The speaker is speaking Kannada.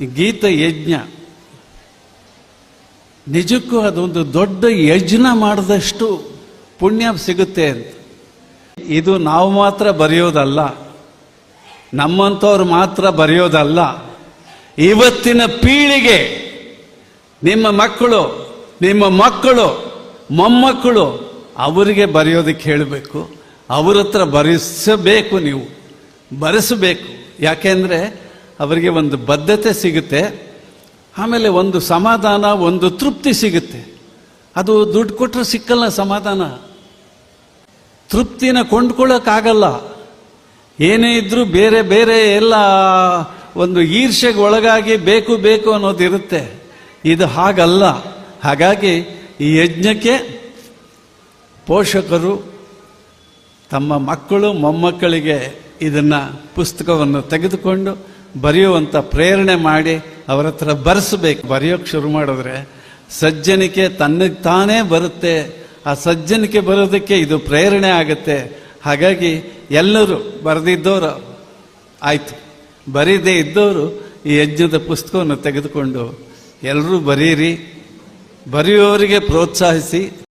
ಈ ಗೀತ ಯಜ್ಞ. ನಿಜಕ್ಕೂ ಅದೊಂದು ದೊಡ್ಡ ಯಜ್ಞ ಮಾಡಿದಷ್ಟು ಪುಣ್ಯ ಸಿಗುತ್ತೆ ಅಂತ. ಇದು ನಾವು ಮಾತ್ರ ಬರೆಯೋದಲ್ಲ, ನಮ್ಮಂಥವ್ರು ಮಾತ್ರ ಬರೆಯೋದಲ್ಲ. ಇವತ್ತಿನ ಪೀಳಿಗೆ ನಿಮ್ಮ ಮಕ್ಕಳು ನಿಮ್ಮ ಮಕ್ಕಳು, ಮೊಮ್ಮಕ್ಕಳು ಅವರಿಗೆ ಬರೆಯೋದಕ್ಕೆ ಹೇಳಬೇಕು. ಅವರತ್ರ ಹತ್ರ ಬರೆಸಬೇಕು ನೀವು, ಬರೆಸಬೇಕು. ಯಾಕೆಂದರೆ ಅವರಿಗೆ ಒಂದು ಬದ್ಧತೆ ಸಿಗುತ್ತೆ, ಆಮೇಲೆ ಒಂದು ಸಮಾಧಾನ, ಒಂದು ತೃಪ್ತಿ ಸಿಗುತ್ತೆ. ಅದು ದುಡ್ಡು ಕೊಟ್ಟರೆ ಸಿಕ್ಕಲ್ಲ ಸಮಾಧಾನ. ತೃಪ್ತಿನ ಕೊಂಡ್ಕೊಳ್ಳೋಕ್ಕಾಗಲ್ಲ. ಏನೇ ಇದ್ದರೂ ಬೇರೆ ಬೇರೆ ಎಲ್ಲ ಒಂದು ಈರ್ಷೆಗೆ ಒಳಗಾಗಿ ಬೇಕು ಬೇಕು ಅನ್ನೋದಿರುತ್ತೆ. ಇದು ಹಾಗಲ್ಲ. ಹಾಗಾಗಿ ಈ ಯಜ್ಞಕ್ಕೆ ಪೋಷಕರು ತಮ್ಮ ಮಕ್ಕಳು ಮೊಮ್ಮಕ್ಕಳಿಗೆ ಇದನ್ನು ಪುಸ್ತಕವನ್ನು ತೆಗೆದುಕೊಂಡು ಬರೆಯುವಂಥ ಪ್ರೇರಣೆ ಮಾಡಿ ಅವರ ಹತ್ರ ಬರೆಸಬೇಕು. ಬರೆಯೋಕ್ಕೆ ಶುರು ಮಾಡಿದ್ರೆ ಸಜ್ಜನಿಕೆ ತನ್ನಗೆ ತಾನೇ ಬರುತ್ತೆ. ಆ ಸಜ್ಜನಿಕೆ ಬರೋದಕ್ಕೆ ಇದು ಪ್ರೇರಣೆ ಆಗುತ್ತೆ. ಹಾಗಾಗಿ ಎಲ್ಲರೂ ಬರೆದಿದ್ದವರು ಆಯಿತು. ಬರೀದೇ ಇದ್ದವರು ಈ ಯಜ್ಞದ ಪುಸ್ತಕವನ್ನು ತೆಗೆದುಕೊಂಡು ಎಲ್ಲರೂ ಬರೀರಿ. ಬರೆಯುವವರಿಗೆ ಪ್ರೋತ್ಸಾಹಿಸಿ.